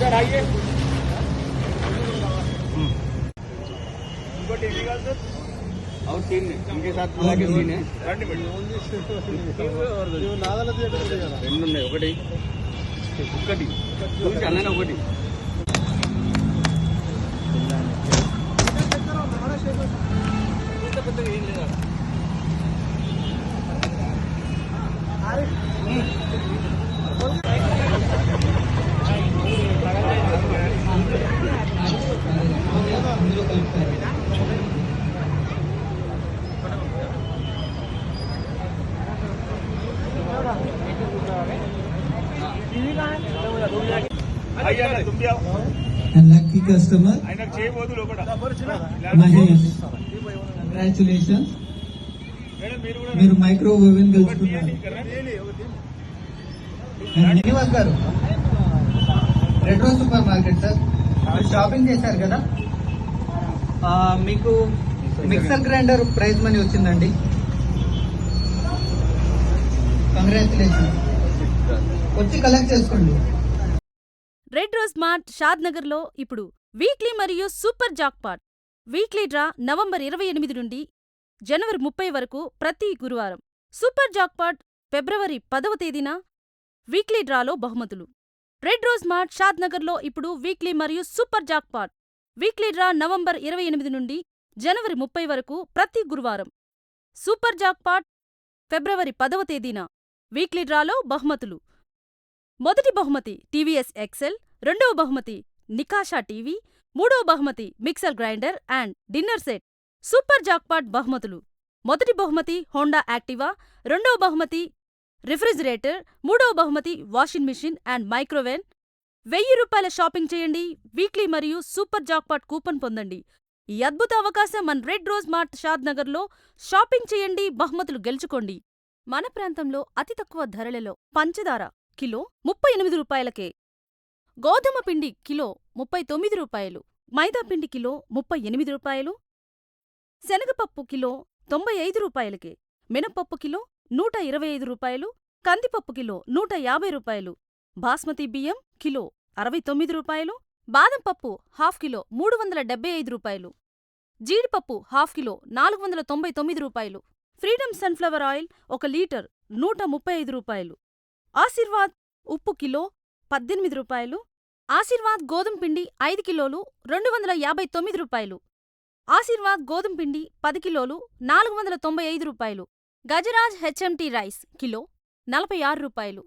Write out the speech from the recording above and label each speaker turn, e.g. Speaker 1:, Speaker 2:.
Speaker 1: इधर आइए और सीन इनके साथ पूरा के सीन है రెండు ఉన్నాయి ఒకటి ఒకటి చూసి అన్ననే ఒకటి
Speaker 2: ఏం లేదా లక్కీ
Speaker 3: కస్టమర్ మహేష్
Speaker 2: కంగ్రాచులేషన్ మీరు
Speaker 3: మైక్రో ఓవెన్ కలుసుకున్నారు.
Speaker 4: శ్రీనివాస్ గారు retro super market sir shopping చేశారు కదా? మీకు మిక్సర్ గ్రైండర్ ప్రైజ్ మనీ వచ్చిందండి. కంగ్రాచులేషన్ వచ్చి కలెక్ట్ చేసుకోండి.
Speaker 5: రెడ్ రోజ్ మార్ట్ షాద్ నగర్లో ఇప్పుడు వీక్లీ మరియు super jackpot weekly draw November ఇరవై ఎనిమిది నుండి జనవరి ముప్పై వరకు ప్రతి గురువారం. సూపర్ జాక్పాట్ ఫిబ్రవరి పదవ తేదీన వీక్లీ డ్రాలో బహుమతులు. రెడ్ రోజ్ మార్ట్ షాద్ నగర్లో ఇప్పుడు వీక్లీ మరియు super jackpot weekly draw November ఇరవై ఎనిమిది నుండి జనవరి ముప్పై వరకు ప్రతి గురువారం. సూపర్ జాక్పాట్ ఫిబ్రవరి పదవ తేదీన వీక్లీ డ్రాలో బహుమతులు. మొదటి బహుమతి టీవీఎస్ ఎక్సెల్ రెండవ బహుమతి నికాషా టీవీ మూడవ బహుమతి mixer grinder and dinner set. Super jackpot బహుమతులు. మొదటి బహుమతి హోండా యాక్టివా రెండవ బహుమతి రిఫ్రిజిరేటర్ మూడవ బహుమతి వాషింగ్ మిషన్ అండ్ మైక్రోవేవ్ వెయ్యి రూపాయల షాపింగ్ చేయండి వీక్లీ మరియు సూపర్ జాక్పాట్ కూపన్ పొందండి. ఈ అద్భుత అవకాశం మన రెడ్ రోజ్ మార్ట్ షాద్ నగర్లో షాపింగ్ చేయండి బహుమతులు గెలుచుకోండి. మన ప్రాంతంలో అతి తక్కువ ధరలలో పంచదార కిలో ముప్పై ఎనిమిది రూపాయలకే. గోధుమ పిండి కిలో ముప్పై తొమ్మిది రూపాయలు. మైదాపిండి కిలో ముప్పై ఎనిమిది రూపాయలు. శనగపప్పు కిలో తొంభై ఐదు రూపాయలకే. మినపప్పు కిలో నూట ఇరవై ఐదు రూపాయలు. కందిపప్పు కిలో నూట యాభై రూపాయలు. బాస్మతి బియ్యం కిలో అరవై తొమ్మిది రూపాయలు. బాదం పప్పు హాఫ్ కిలో మూడు వందల డెబ్బై ఐదు రూపాయలు. జీడిపప్పు హాఫ్ కిలో నాలుగు వందల తొంభై తొమ్మిది రూపాయలు. ఫ్రీడమ్ సన్ఫ్లవర్ ఆయిల్ ఒక లీటర్ నూట ముప్పై ఐదు రూపాయలు. ఆశీర్వాద్ ఉప్పు కిలో పద్దెనిమిది రూపాయలు. ఆశీర్వాద్ గోధుమ పిండి ఐదు కిలోలు రెండు వందల యాభై తొమ్మిది రూపాయలు. ఆశీర్వాద్ గోధుమ పిండి పది కిలోలు నాలుగు వందల తొంభై ఐదు రూపాయలు. గజరాజ్ హెచ్ఎంటీ రైస్ కిలో నలభై ఆరు రూపాయలు.